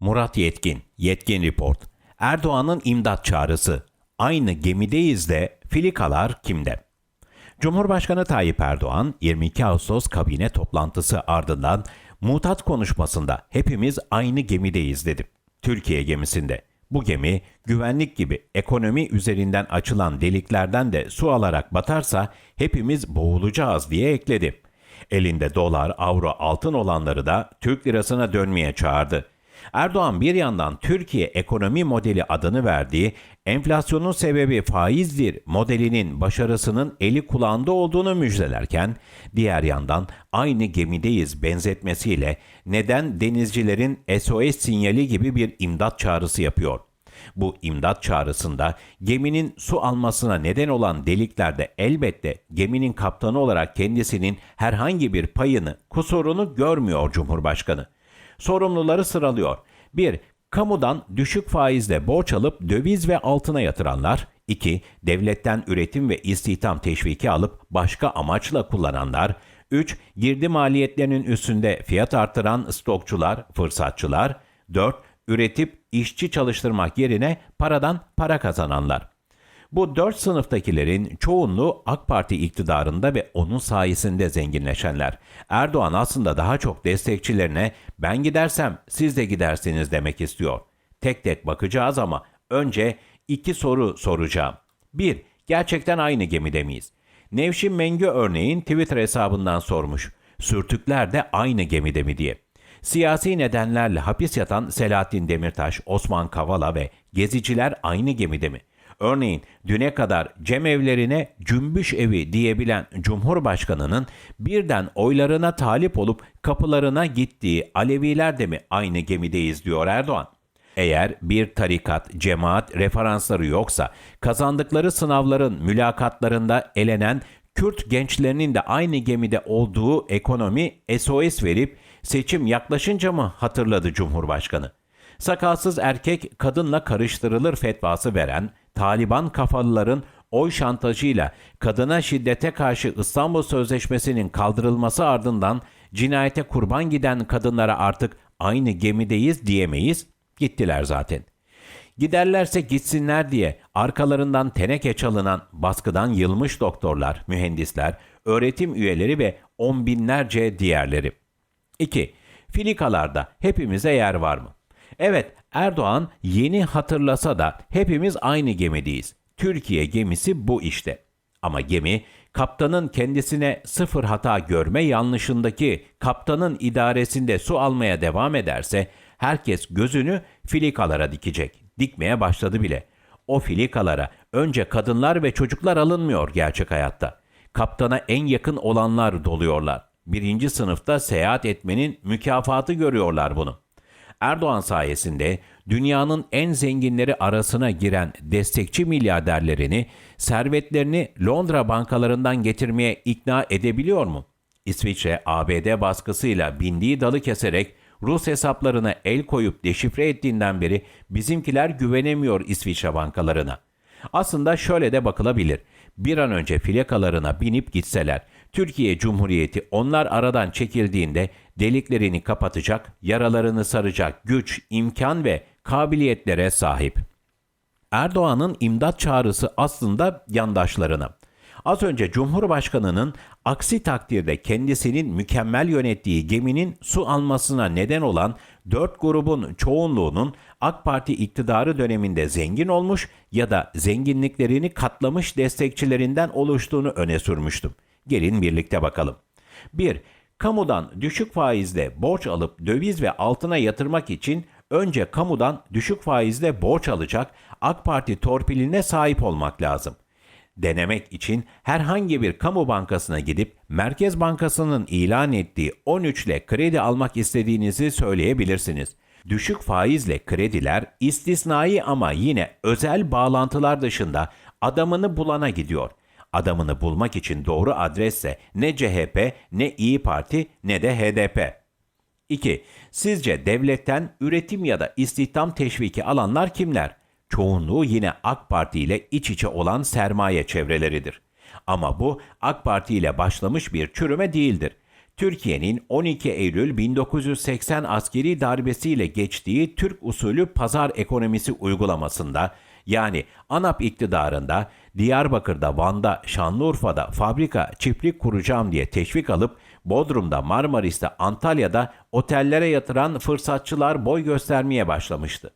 Murat Yetkin, Yetkin Report. Erdoğan'ın imdat çağrısı. Aynı gemideyiz de filikalar kimde? Cumhurbaşkanı Tayyip Erdoğan 22 Ağustos kabine toplantısı ardından mutat konuşmasında hepimiz aynı gemideyiz dedi. Türkiye gemisinde. Bu gemi güvenlik gibi ekonomi üzerinden açılan deliklerden de su alarak batarsa hepimiz boğulacağız diye ekledi. Elinde dolar, avro, altın olanları da Türk lirasına dönmeye çağırdı. Erdoğan bir yandan Türkiye ekonomi modeli adını verdiği enflasyonun sebebi faizdir modelinin başarısının eli kulağında olduğunu müjdelerken diğer yandan aynı gemideyiz benzetmesiyle neden denizcilerin SOS sinyali gibi bir imdat çağrısı yapıyor. Bu imdat çağrısında geminin su almasına neden olan deliklerde elbette geminin kaptanı olarak kendisinin herhangi bir payını, kusurunu görmüyor Cumhurbaşkanı sorumluları sıralıyor. 1. Kamudan düşük faizle borç alıp döviz ve altına yatıranlar. 2. Devletten üretim ve istihdam teşviki alıp başka amaçla kullananlar. 3. Girdi maliyetlerinin üstünde fiyat artıran stokçular, fırsatçılar. 4. Üretip işçi çalıştırmak yerine paradan para kazananlar. Bu dört sınıftakilerin çoğunluğu AK Parti iktidarında ve onun sayesinde zenginleşenler. Erdoğan aslında daha çok destekçilerine ben gidersem siz de gidersiniz demek istiyor. Tek tek bakacağız ama önce iki soru soracağım. 1. Gerçekten aynı gemide miyiz? Nevşin Mengü örneğin Twitter hesabından sormuş. Sürtükler de aynı gemide mi diye. Siyasi nedenlerle hapis yatan Selahattin Demirtaş, Osman Kavala ve geziciler aynı gemide mi? Örneğin düne kadar cemevlerine cümbüş evi diyebilen Cumhurbaşkanı'nın birden oylarına talip olup kapılarına gittiği Aleviler de mi aynı gemideyiz diyor Erdoğan. Eğer bir tarikat, cemaat referansları yoksa kazandıkları sınavların mülakatlarında elenen Kürt gençlerinin de aynı gemide olduğu ekonomi SOS verip seçim yaklaşınca mı hatırladı Cumhurbaşkanı? Sakalsız erkek kadınla karıştırılır fetvası veren Taliban kafalıların oy şantajıyla kadına şiddete karşı İstanbul Sözleşmesi'nin kaldırılması ardından cinayete kurban giden kadınlara artık aynı gemideyiz diyemeyiz. Gittiler zaten. Giderlerse gitsinler diye arkalarından teneke çalınan baskıdan yılmış doktorlar, mühendisler, öğretim üyeleri ve on binlerce diğerleri. 2. Filikalarda hepimize yer var mı? Evet, Erdoğan yeni hatırlasa da hepimiz aynı gemideyiz. Türkiye gemisi bu işte. Ama gemi kaptanın kendisine sıfır hata görme yanlışındaki kaptanın idaresinde su almaya devam ederse herkes gözünü filikalara dikecek. Dikmeye başladı bile. O filikalara önce kadınlar ve çocuklar alınmıyor gerçek hayatta. Kaptana en yakın olanlar doluyorlar. Birinci sınıfta seyahat etmenin mükafatı görüyorlar bunu. Erdoğan sayesinde dünyanın en zenginleri arasına giren destekçi milyarderlerini servetlerini Londra bankalarından getirmeye ikna edebiliyor mu? İsviçre ABD baskısıyla bindiği dalı keserek Rus hesaplarına el koyup deşifre ettiğinden beri bizimkiler güvenemiyor İsviçre bankalarına. Aslında şöyle de bakılabilir. Bir an önce filekalarına binip gitseler, Türkiye Cumhuriyeti onlar aradan çekildiğinde deliklerini kapatacak, yaralarını saracak güç, imkan ve kabiliyetlere sahip. Erdoğan'ın imdat çağrısı aslında yandaşlarına. Az önce Cumhurbaşkanı'nın aksi takdirde kendisinin mükemmel yönettiği geminin su almasına neden olan dört grubun çoğunluğunun AK Parti iktidarı döneminde zengin olmuş ya da zenginliklerini katlamış destekçilerinden oluştuğunu öne sürmüştüm. Gelin birlikte bakalım. 1. Kamudan düşük faizle borç alıp döviz ve altına yatırmak için önce kamudan düşük faizle borç alacak AK Parti torpiline sahip olmak lazım. Denemek için herhangi bir kamu bankasına gidip Merkez Bankası'nın ilan ettiği 13 ile kredi almak istediğinizi söyleyebilirsiniz. Düşük faizle krediler istisnai ama yine özel bağlantılar dışında adamını bulana gidiyor. Adamını bulmak için doğru adresse ne CHP, ne İyi Parti, ne de HDP. 2. Sizce devletten üretim ya da istihdam teşviki alanlar kimler? Çoğunluğu yine AK Parti ile iç içe olan sermaye çevreleridir. Ama bu AK Parti ile başlamış bir çürüme değildir. Türkiye'nin 12 Eylül 1980 askeri darbesiyle geçtiği Türk usulü pazar ekonomisi uygulamasında yani ANAP iktidarında Diyarbakır'da, Van'da, Şanlıurfa'da fabrika, çiftlik kuracağım diye teşvik alıp Bodrum'da, Marmaris'te, Antalya'da otellere yatıran fırsatçılar boy göstermeye başlamıştı.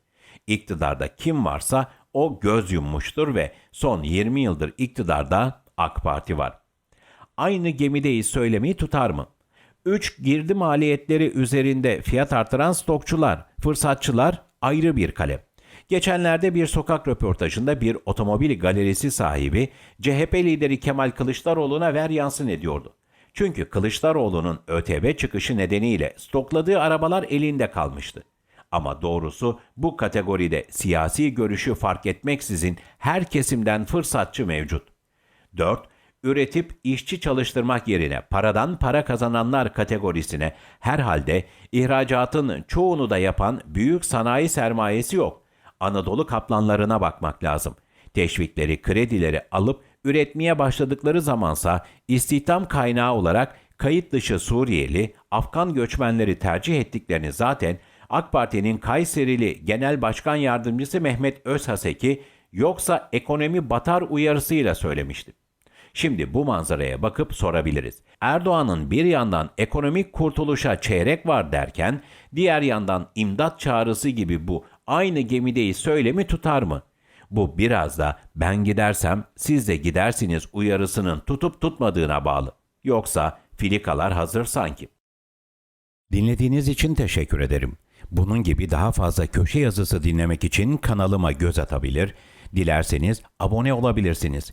İktidarda kim varsa o göz yummuştur ve son 20 yıldır iktidarda AK Parti var. Aynı gemideyiz söylemeyi tutar mı? 3 girdi maliyetleri üzerinde fiyat artıran stokçular, fırsatçılar ayrı bir kalem. Geçenlerde bir sokak röportajında bir otomobil galerisi sahibi CHP lideri Kemal Kılıçdaroğlu'na ver yansın ediyordu. Çünkü Kılıçdaroğlu'nun ÖTV çıkışı nedeniyle stokladığı arabalar elinde kalmıştı. Ama doğrusu bu kategoride siyasi görüşü fark etmeksizin her kesimden fırsatçı mevcut. 4. Üretip işçi çalıştırmak yerine paradan para kazananlar kategorisine herhalde ihracatın çoğunu da yapan büyük sanayi sermayesi yok. Anadolu kaplanlarına bakmak lazım. Teşvikleri, kredileri alıp üretmeye başladıkları zamansa istihdam kaynağı olarak kayıt dışı Suriyeli, Afgan göçmenleri tercih ettiklerini zaten AK Parti'nin Kayserili Genel Başkan Yardımcısı Mehmet Özhaseki yoksa ekonomi batar uyarısıyla söylemişti. Şimdi bu manzaraya bakıp sorabiliriz. Erdoğan'ın bir yandan ekonomik kurtuluşa çeyrek var derken diğer yandan imdat çağrısı gibi bu aynı gemideyi söylemi tutar mı? Bu biraz da ben gidersem siz de gidersiniz uyarısının tutup tutmadığına bağlı. Yoksa filikalar hazır sanki. Dinlediğiniz için teşekkür ederim. Bunun gibi daha fazla köşe yazısı dinlemek için kanalıma göz atabilir, dilerseniz abone olabilirsiniz.